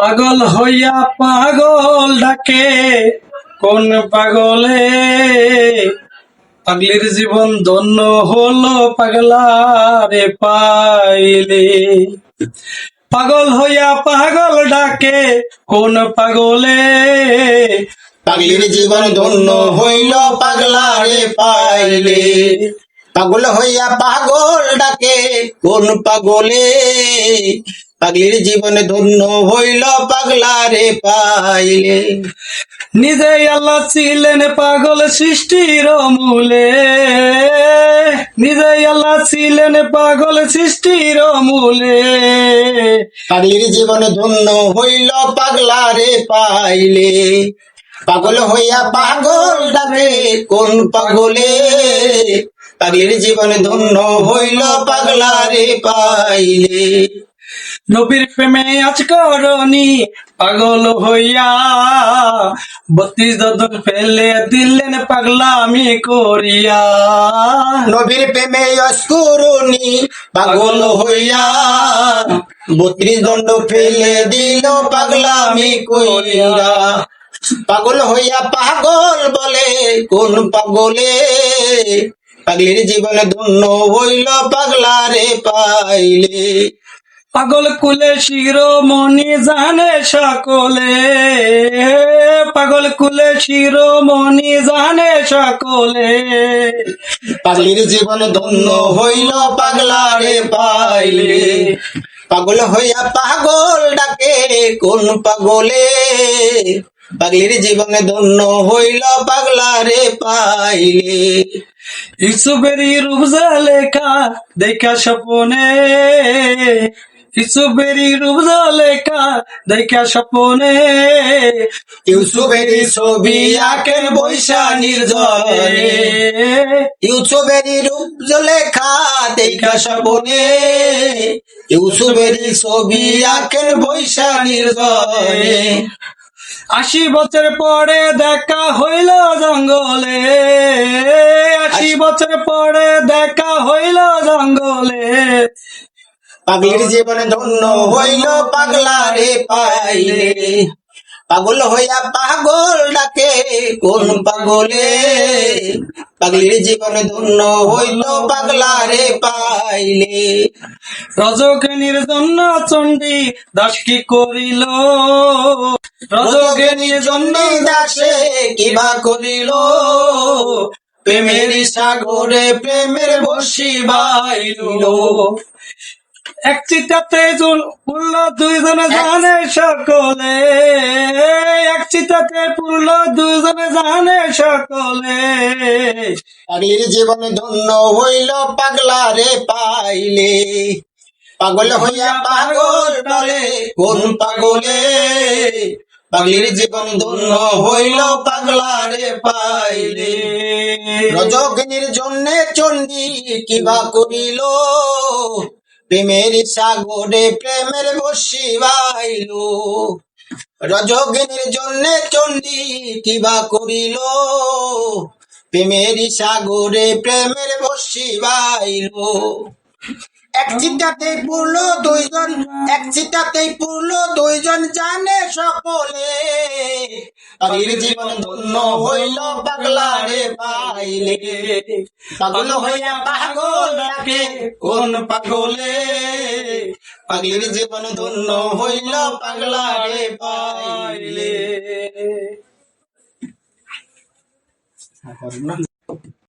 পাগল হইয়া পাগল ডাকে। কোন পাগলে? পাগলির জীবন ধন্য হলো পাগলারে পাইলে। পাগল হইয়া পাগল ডাকে, কোন পাগলে? পাগলির জীবন ধন্য হইল পাগলারে পাইলে। পাগল হইয়া পাগল ডাকে, কোন পাগলে? পাগলির জীবন ধন্য হইল পাগলারে পাইলে। নিজে আল্লাহ ছিলেন পাগল সৃষ্টির মূলে। নিজে আল্লাহ ছিলেন পাগল সৃষ্টির মূলে। পাগলির জীবন ধন্য হইল পাগলারে পাইলে। পাগল হইয়া পাগল ডাকে কোন পাগলে? পাগলির জীবন ধন্য হইল পাগলারে পাইলে। নবীর প্রেমে আজ করনি, পাগল হইয়া। বত্রিশ দদন ফেলে দিলেন পাগলামি করিয়া। নবীর প্রেমে অস্কুরুনি পাগল হইয়া। বত্রিশ দণ্ড ফেলে দিল পাগলামি কইরা। পাগল হইয়া পাগল বলে, কোন পাগলে? পাগলির জীবনে ধন্য হইল পাগলারে পাইলে। পাগল কুলে শিরোমণি জানে সকলে। পাগল কুলে শিরোমণি জানে সকলে। পাগলির জীবন ধন্য হইল পাগলারে পাইলে। পাগল হইয়া পাগল ডাকে কোন পাগলে? পাগলির জীবনে ধন্য হইল পাগলারে পাইলে। ইসুবেরি রূপজা লেখা দেখা স্বপনে। ইসুবেরি রূপজা লেখা দেখা স্বপনে। ইউসুফেরি ছবি আঁকেন বৈশা নির্জনে ইউসুফেরি রূপ লেখা দেখা সপনে ইউসুফেরি ছবি আঁকেন বৈশা নির্জনে আশি বছর পরে দেখা হইল জঙ্গলে। আশি বছর পরে দেখা হইল জঙ্গলে। পাগলির জীবনে ধন্য হইল পাগলারে পাইলে। পাগল হইয়া পাগল ডাকে কোন পাগলে? পাগলির জীবনে ধন্য হইল পাগলারে পাইলে। রজকিনীর জন্য চণ্ডী দাস কি করিল? রজকিনীর জন্য দাসে কিবা করিল? প্রেমের সাগরে প্রেমের বসি বাইল এক চিতাতে পুরল দুইজনে জানে সকলে। এক চিতাতে পুরল দুইজনে জানে সকলে। পাগলির জীবন ধন্য হইল পাগলারে পাইলে। পাগল হইয়া পাগল বলে কোন পাগলে? পাগলির জীবন ধন্য হইল পাগলারে পাইলে। রজগিনীর জন্য চণ্ডী কিবা করিল। প্রেমের সাগরে প্রেমের বসি বাইল রজগিনীর জন্য চণ্ডী কিবা করিল। প্রেমের সাগরে প্রেমের বসি বাইল এক চিন্তাতেই পড়ল দুইজন, এক চিন্তাতেই পড়ল দুইজন জানে সকলে। পাগলির জীবন ধন্য হইল পাগলারে পাইলে। পাগল হইয়া পাগল ডাকে কোন পাগলে? পাগলির জীবন ধন্য হইল পাগলারে পাইলে।